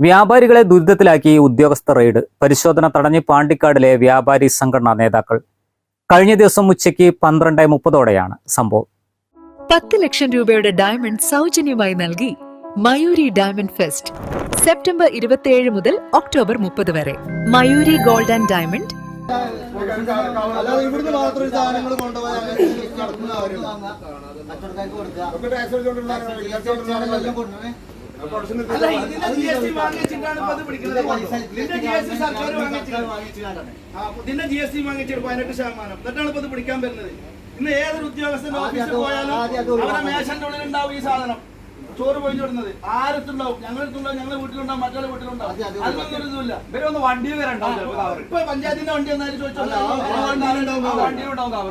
വ്യാപാരികളെ ദുരിതത്തിലാക്കി ഉദ്യോഗസ്ഥ റെയ്ഡ് പരിശോധന തടഞ്ഞ് പാണ്ടിക്കാടിലെ വ്യാപാരി സംഘടനാ നേതാക്കൾ. കഴിഞ്ഞ ദിവസം ഉച്ചയ്ക്ക് പന്ത്രണ്ട് മുപ്പതോടെയാണ് സംഭവം. പത്ത് ലക്ഷം രൂപയുടെ ഡയമണ്ട് സൗജന്യമായി നൽകി മയൂരി ഡയമണ്ട് ഫെസ്റ്റ് സെപ്റ്റംബർ ഇരുപത്തിയേഴ് മുതൽ ഒക്ടോബർ മുപ്പത് വരെ. Mayuri gold and diamond. കൊണ്ടുപോയി അല്ല ഇതിന്റെ ജി എസ് ടി വാങ്ങിച്ചിട്ടാണ് ഇപ്പൊ പിടിക്കുന്നത് ഇതിന്റെ ജി എസ് ടി സർക്കാർ വാങ്ങിച്ചിട്ട് വാങ്ങിച്ചിട്ടാണ്. ആ, ഇതിന്റെ ജി എസ് ടി വാങ്ങിച്ചിട്ട് പതിനെട്ട് ശതമാനം എന്നിട്ടാണ് ഇപ്പൊ ഇത് പിടിക്കാൻ വരുന്നത് ഇന്ന് ഏതൊരു ഉദ്യോഗസ്ഥന്റെ ഓഫീസിൽ പോയാലും അവിടെ മേശന്റെ ഉള്ളിൽ ഉണ്ടാവും ഈ സാധനം ചോറ് പോയി വിടുന്നത് ആരത്തുണ്ടാവും ഞങ്ങളടുത്തുണ്ടാവും ഞങ്ങളുടെ വീട്ടിലുണ്ടാവും മറ്റുള്ള വീട്ടിലുണ്ടാവും അതിനൊന്നും ഒരു ഇതുമില്ല ഇവരൊന്ന് വണ്ടി വരണ്ടാവും ഇപ്പൊ പഞ്ചായത്തിന്റെ വണ്ടി എന്നാലും ചോദിച്ചോണ്ടാവും വണ്ടിയിലുണ്ടാവും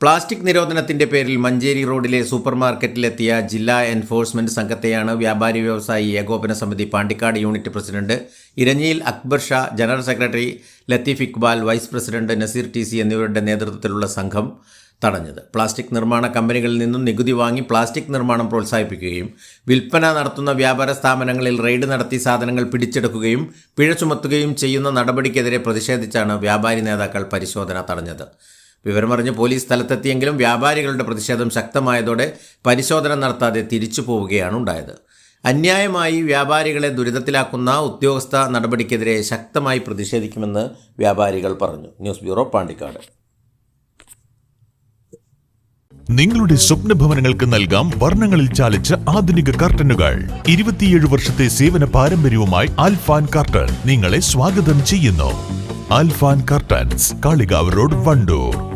പ്ലാസ്റ്റിക് നിരോധനത്തിന്റെ പേരിൽ മഞ്ചേരി റോഡിലെ സൂപ്പർ മാർക്കറ്റിലെത്തിയ ജില്ലാ എൻഫോഴ്സ്മെന്റ് സംഘത്തെയാണ് വ്യാപാരി വ്യവസായി ഏകോപന സമിതി Pandikkad unit president ഇരഞ്ഞിയിൽ Akbar Shah general secretary Latheef Iqbal vice president Naseer T എന്നിവരുടെ നേതൃത്വത്തിലുള്ള സംഘം തടഞ്ഞത്. പ്ലാസ്റ്റിക് നിർമ്മാണ കമ്പനികളിൽ നിന്നും നികുതി വാങ്ങി പ്ലാസ്റ്റിക് നിർമ്മാണം പ്രോത്സാഹിപ്പിക്കുകയും വിൽപ്പന നടത്തുന്ന വ്യാപാര സ്ഥാപനങ്ങളിൽ റെയ്ഡ് നടത്തി സാധനങ്ങൾ പിടിച്ചെടുക്കുകയും പിഴ ചുമത്തുകയും ചെയ്യുന്ന നടപടിക്കെതിരെ പ്രതിഷേധിച്ചാണ് വ്യാപാരി നേതാക്കൾ പരിശോധന തടഞ്ഞത്. വിവരമറിഞ്ഞ് പോലീസ് സ്ഥലത്തെത്തിയെങ്കിലും വ്യാപാരികളുടെ പ്രതിഷേധം ശക്തമായതോടെ പരിശോധന നടത്താതെ തിരിച്ചു പോവുകയാണ് ഉണ്ടായത്. അന്യായമായി വ്യാപാരികളെ ദുരിതത്തിലാക്കുന്ന ഉദ്യോഗസ്ഥ നടപടിക്കെതിരെ ശക്തമായി പ്രതിഷേധിക്കുമെന്ന് വ്യാപാരികൾ പറഞ്ഞു. News bureau Pandikkad. നിങ്ങളുടെ സ്വപ്ന ഭവനങ്ങൾക്ക് നൽകാം വർണങ്ങളിൽ ചാലിച്ച ആധുനിക കർട്ടനുകൾ. ഇരുപത്തിയേഴ് വർഷത്തെ സേവന പാരമ്പര്യവുമായി ആൽഫാൻ കർട്ടൻ നിങ്ങളെ സ്വാഗതം ചെയ്യുന്നു. Alfan curtains Kalikavu road Wandoor.